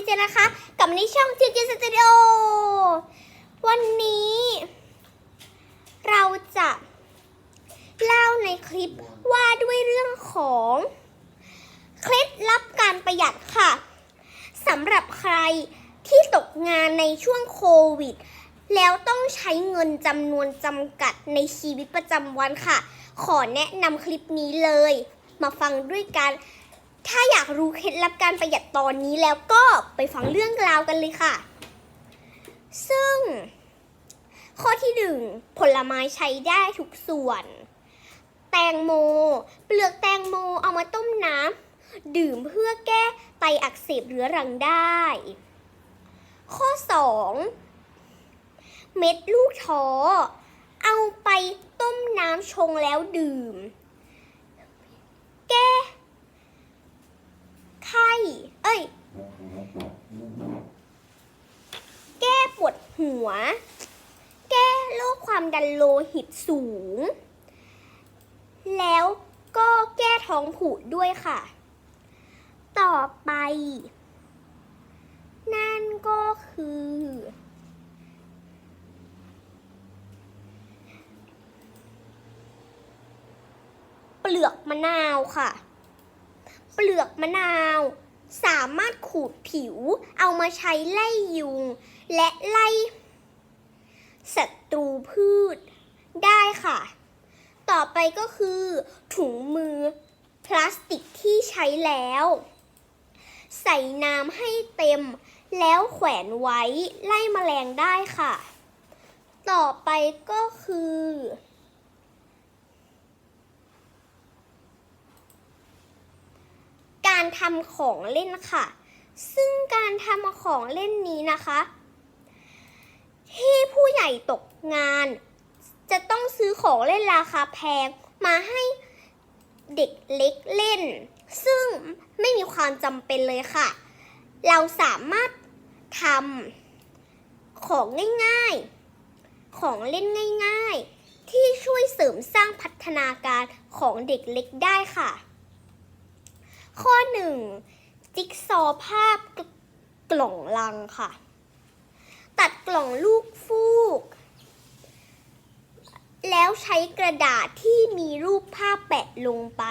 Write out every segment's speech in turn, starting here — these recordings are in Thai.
จเจนะคะ กับในช่องจีจีสตูดิโอวันนี้ เราจะเล่าในคลิปว่าด้วยเรื่องของเคล็ดลับการประหยัดค่ะสำหรับใครที่ตกงานในช่วงโควิด แล้วต้องใช้เงินจำนวนจำกัดในชีวิตประจำวันค่ะ ขอแนะนำคลิปนี้เลย มาฟังด้วยกัน ถ้าอยากรู้เคล็ดลับการประหยัดตอนนี้แล้วก็ไปฟังเรื่องราวกันเลยค่ะ ซึ่ง ข้อที่หนึ่งผลไม้ใช้ได้ทุกส่วน แตงโม เปลือกแตงโมเอามาต้มน้ำดื่มเพื่อแก้ไตอักเสบเรื้อรังได้ ข้อสองเม็ดลูกท้อ เอาไปต้มน้ำชงแล้วดื่ม แก้ ไข้ เอ้ย แก้ป ว แก้โรคความดันโลหิตสูง แล้วก็แก้ท้องผูกด้วยค่ะ ต่อไป นั่นก็คือ เปลือกมะนาวค่ะ เปลือกมะนาวสามารถขูดผิวเอามาใช้ไล่ยุง และไล่ ศัตรูพืชได้ค่ะ ต่อไปก็คือถุงมือพลาสติกที่ใช้แล้ว ใส่น้ำให้เต็ม แล้วแขวนไว้ไล่แมลงได้ค่ะ ต่อไปก็คือ การทำของเล่นค่ะ ซึ่งการทำของเล่นนี้นะคะ ที่ผู้ ใหญ่ตกงาน จะต้องซื้อของเล่นราคาแพงมาให้เด็กเล็กเล่น ซึ่งไม่มีความจำเป็นเลยค่ะ เราสามารถทำของง่ายๆ ของเล่นง่ายๆ ที่ช่วยเสริมสร้างพัฒนาการของเด็กเล็กได้ค่ะ ข้อหนึ่งจิ๊กซอว์ภาพกล่องลังค่ะ ตัดกล่องลูกฟูก แล้วใช้กระดาษที่มีรูปภาพแปะลงไป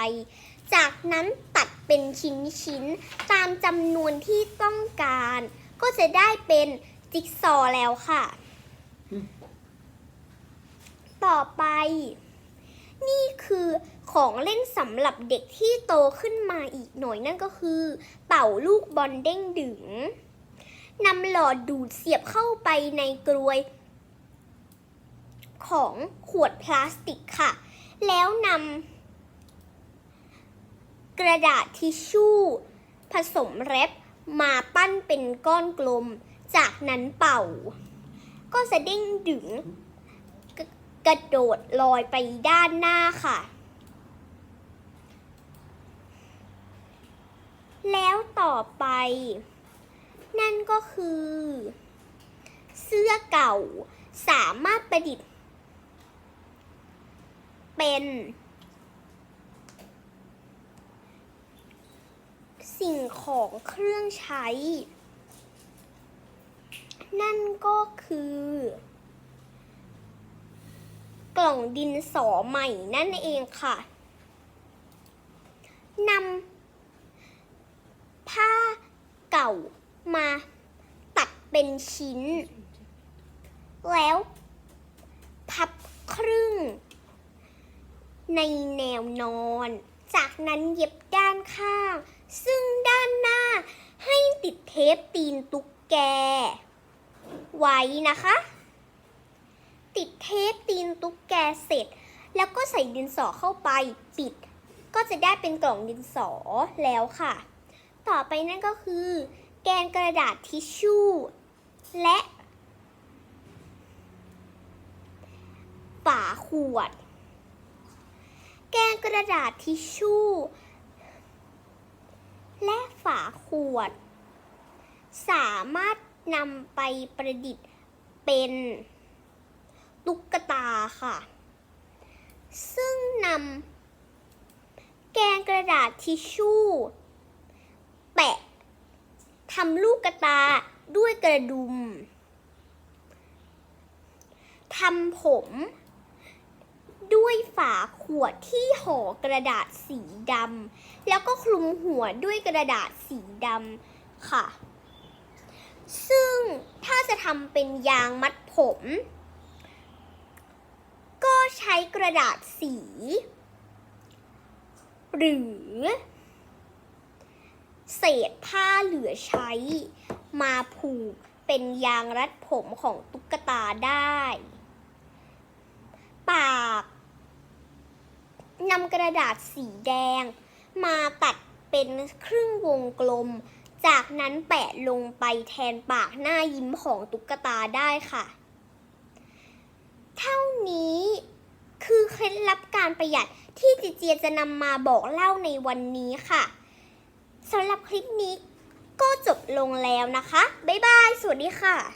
จากนั้นตัดเป็นชิ้นๆ ตามจำนวนที่ต้องการ ก็จะได้เป็นจิ๊กซอแล้วค่ะ ต่อไป นี่คือของเล่นสำหรับเด็กที่โตขึ้นมาอีกหน่อยนั่นก็คือ เป่าลูกบอลเด้งดึง นำหลอดดูดเสียบเข้าไปในกรวย ของขวดพลาสติกค่ะ แล้วนำกระดาษทิชชู่ ผสมแรปมาปั้นเป็นก้อนกลม จากนั้นเป่า ก็จะเด้งดึงกระโดดลอยไปด้านหน้าค่ะ แล้วต่อไป นั่นก็คือ เสื้อเก่าสามารถประดิษฐ์ เป็น สิ่งของเครื่องใช้ นั่นก็คือ กล่องดินสอใหม่นั่นเองค่ะนำผ้าเก่า มาตัดเป็นชิ้น แล้วพับครึ่ง ในแนวนอน จากนั้นเย็บด้านข้าง ซึ่งด้านหน้าให้ติดเทปตีนตุ๊กแก ไว้นะคะ ติดเทปตีนตุ๊กแกเสร็จ แล้วก็ใส่ดินสอเข้าไปปิด ก็จะได้เป็นกล่องดินสอแล้วค่ะ ต่อไปนั่นก็คือ แกนกระดาษทิชชู่ และฝาขวด แกนกระดาษทิชชู่ และฝาขวด สามารถนำไปประดิษฐ์เป็นตุ๊กตาค่ะ ซึ่งนำแกนกระดาษทิชชู่ แปะ ทำลูกกระตาด้วยกระดุมทำผม ด้วยฝาขวดที่ห่อกระดาษสีดำแล้วก็คลุมหัวด้วยกระดาษสีดำค่ะ ซึ่งถ้าจะทำเป็นยางมัดผม ก็ใช้กระดาษสี หรือ เศษผ้าเหลือใช้ มาผูกเป็นยางรัดผมของตุ๊กตาได้ ปากนำกระดาษสีแดง มาตัดเป็นครึ่งวงกลม จากนั้นแปะลงไปแทนปากหน้ายิ้มของตุ๊กตาได้ค่ะ เท่านี้คือเคล็ดลับการประหยัดที่จิเจียจะนำมาบอกเล่าในวันนี้ค่ะ สำหรับคลิปนี้ก็จบลงแล้วนะคะ บ๊ายบาย สวัสดีค่ะ